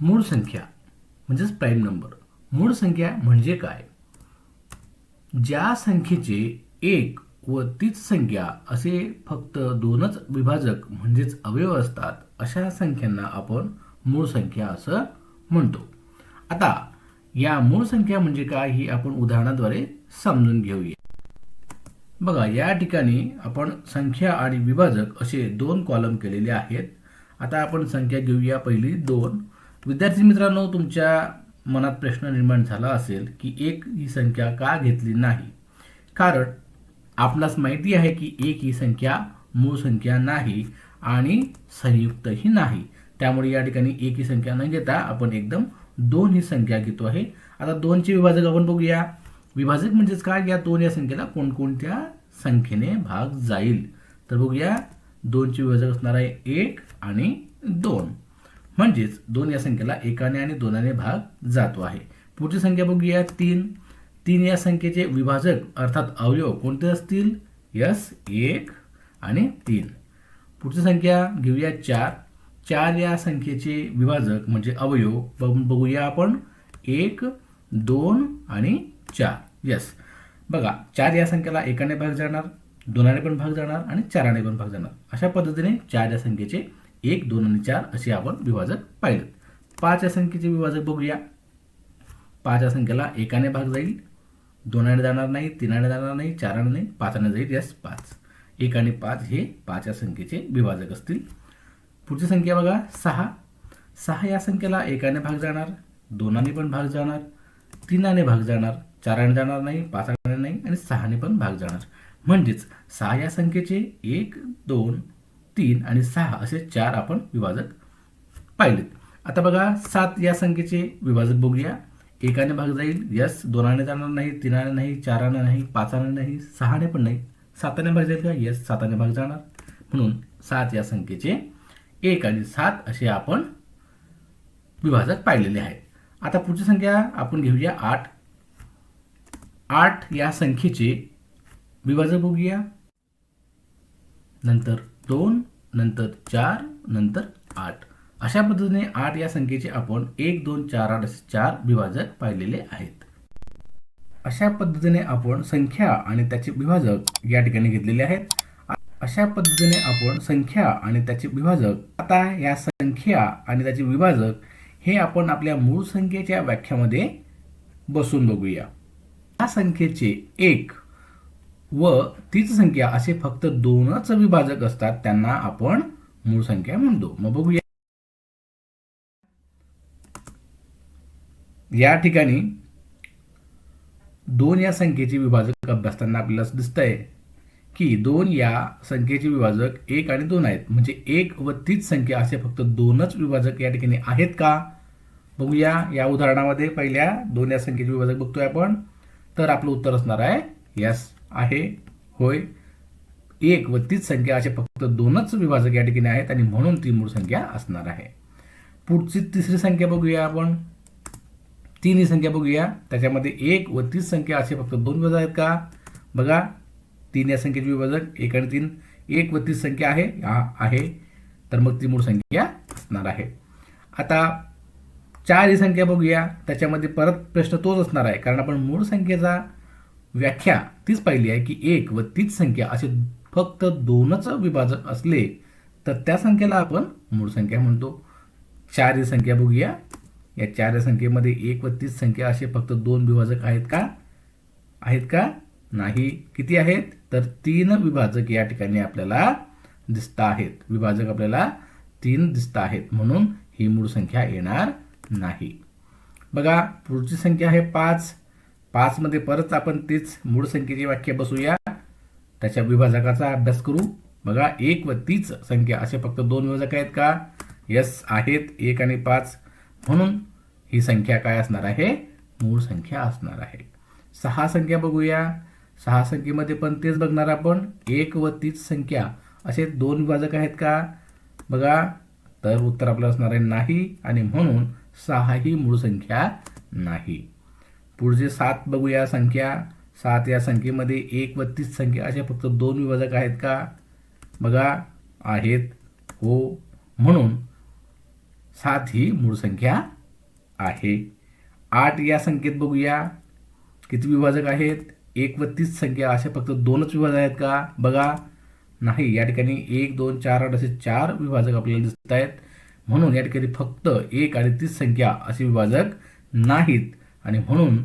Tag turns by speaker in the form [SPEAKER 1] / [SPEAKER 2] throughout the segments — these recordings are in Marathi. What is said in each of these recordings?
[SPEAKER 1] मूळ संख्या म्हणजेच प्राईम नंबर मूळ संख्या म्हणजे काय? ज्या संख्येचे एक व तीच संख्या असे फक्त दोनच विभाजक म्हणजेच अवयव असतात अशा संख्यांना आपण मूळ संख्या असं म्हणतो. आता या मूळ संख्या म्हणजे काय ही आपण उदाहरणाद्वारे समजून घेऊया. बघा या ठिकाणी आपण संख्या आणि विभाजक असे दोन कॉलम केलेले आहेत. आता आपण संख्या घेऊया पहिली दोन. विद्यार्थी मित्रांनो तुमच्या मनात प्रश्न निर्माण झाला असेल की एक ही संख्या का घेतली नाही? कारण आपणास माहिती आहे की एक ही संख्या मूळ संख्या नाही आणि संयुक्तही नाही. त्यामुळे या ठिकाणी एक ही संख्या न घेता आपण एकदम दोन ही संख्या घेतो आहे. आता दोनचे विभाजक आपण बघूया. विभाजक म्हणजेच काय? या दोन या संख्येला कोणकोणत्या संख्येने भाग जाईल? तर बघूया. दोनचे विभाजक असणार आहे एक आणि दोन. म्हणजेच दोन या संख्येला एकाने आणि दोनाने भाग जातो आहे. पुढची संख्या बघूया. तीन. तीन या संख्येचे विभाजक अर्थात अवयव कोणते असतील? यस एक आणि तीन. पुढची संख्या घेऊया चार. चार या संख्येचे विभाजक म्हणजे अवयव बघूया आपण. एक दोन आणि चार. यस. बघा चार या संख्येला एकाने भाग जाणार दोनाने पण भाग जाणार आणि चाराने पण भाग जाणार. अशा पद्धतीने चार या संख्येचे एक दोन आणि चार असे आपण विभाजक पाहिलं. पाच या संख्येचे विभाजक बघूया. पाच या संख्येला एकाने भाग जाईल. दोनाने जाणार नाही तीनाने जाणार नाही चाराने नाही पाचाने जाईल यस पाच. एक आणि पाच हे पाच या संख्येचे विभाजक असतील. पुढची संख्या बघा सहा. सहा या संख्येला एकाने भाग जाणार दोनाने पण भाग जाणार तीनाने भाग जाणार चाराने जाणार नाही पाचाने नाही आणि सहाने पण भाग जाणार. म्हणजेच सहा या संख्येचे एक दोन तीन आणि सहा असे चार आपण विभाजक पाहिलेत. आता बघा सात या संख्येचे विभाजक बघूया. एकाने भाग जाईल यस. दोनाने जाणार नाही तीनाने नाही चाराने नाही पाचाने नाही सहाने पण नाही. साताने भाग जाईल का? यस साताने भाग जाणार. म्हणून सात या संख्येचे एक आणि सात असे आपण विभाजक पाहिलेले आहेत. आता पुढची संख्या आपण घेऊया आठ. आठ या संख्येचे विभाजक बघूया. नंतर दोन नंतर चार नंतर आठ. अशा पद्धतीने आठ या संख्येचे आपण एक दोन चार आठ असे चार विभाजक पाहिलेले आहेत. अशा पद्धतीने आपण संख्या आणि त्याचे विभाजक या ठिकाणी घेतलेले आहेत. अशा पद्धतीने आपण संख्या आणि त्याचे विभाजक आता या संख्या आणि त्याचे विभाजक हे आपण आपल्या मूळ संख्येच्या व्याख्यामध्ये बसून बघूया. या संख्येचे एक व तीच संख्या असे फक्त दोनच विभाजक असतात त्यांना आपण मूळ संख्या म्हणतो. मग बघूया. या ठिकाणी दोन या संख्येचे विभाजक अभ्यासताना आपल्याला असं दिसतंय की दोन या संख्येचे विभाजक एक आणि दोन आहेत. म्हणजे एक व तीच संख्या असे फक्त दोनच विभाजक या ठिकाणी आहेत का? बघूया. या उदाहरणामध्ये पहिल्या दोन या संख्येचे विभाजक बघतोय आपण. तर आपलं उत्तर असणार आहे यस आहे होय. एक व तीच संख्या असे फक्त दोनच विभाजक या ठिकाणी आहेत आणि म्हणून ती मूळ संख्या असणार आहे. पुढची तिसरी संख्या बघूया आपण. तीन ही संख्या बघूया. त्याच्यामध्ये एक व तीस संख्या असे फक्त दोन विभाजक आहेत का? बघा तीन या संख्येचे विभाजक एक आणि तीन. एक व तीस संख्या आहे हा आहे. तर मग ती मूळ संख्या असणार आहे. आता चार ही संख्या बघूया. त्याच्यामध्ये परत प्रश्न तोच असणार आहे. कारण आपण मूळ संख्येचा व्याख्या तीच पाहिली आहे की एक व तीच संख्या असे फक्त दोनच विभाजक असले तर त्या संख्येला आपण मूळ संख्या म्हणतो. चार ही संख्या बघूया. या चार या संख्येमध्ये एक व तीस संख्या असे फक्त दोन विभाजक आहेत का? आहेत का? नाही. किती आहेत? तर तीन विभाजक या ठिकाणी आपल्याला दिसत आहेत. विभाजक आपल्याला तीन दिसत आहेत. म्हणून ही मूळ संख्या येणार नाही. बघा पुढची संख्या आहे पाच. पाचमध्ये परत आपण तीच मूळ संख्येची व्याख्या बसूया. त्याच्या विभाजकाचा अभ्यास करू. बघा एक व तीच संख्या असे फक्त दोन विभाजक आहेत का? यस आहेत. एक आणि पाच. म्हणून ही संख्या काय असणार आहे? मूळ संख्या असणार आहे. सहा संख्या बघूया. सहा संख्येमध्ये पण तेच बघणार आपण. एक व तीच संख्या असे दोन विभाजक आहेत का? बघा तर उत्तर आपलं असणार आहे नाही आणि म्हणून सहा ही मूळ संख्या नाही. पुढचे सात बघूया संख्या सात या संख्येमध्ये एक व तीस संख्या अशा फक्त दोन विभाजक आहेत का? बघा आहेत हो. म्हणून सात ही मूळ संख्या आहे. आठ या संख्येत बघूया. किती विभाजक आहेत? एक व तीस संख्या असे फक्त दोनच विभाजक आहेत का? बघा. नाही या ठिकाणी एक दोन चार आठ असे चार विभाजक आपल्याला दिसत आहेत. म्हणून या ठिकाणी फक्त एक आणि तीस संख्या असे विभाजक नाहीत. आणि म्हणून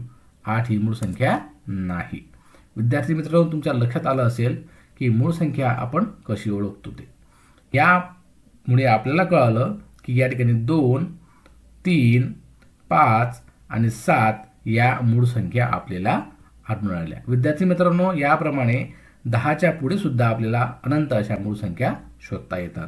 [SPEAKER 1] आठ ही मूळ संख्या नाही. विद्यार्थी मित्रांनो तुमच्या लक्षात आलं असेल की मूळ संख्या आपण कशी ओळखतो ते. यामुळे आपल्याला कळालं की या ठिकाणी दोन तीन पाच आणि सात या मूळ संख्या आपल्याला आढळून आल्या विद्यार्थी मित्रांनो याप्रमाणे दहाच्या पुढे सुद्धा आपल्याला अनंत अशा मूळ संख्या शोधता येतात.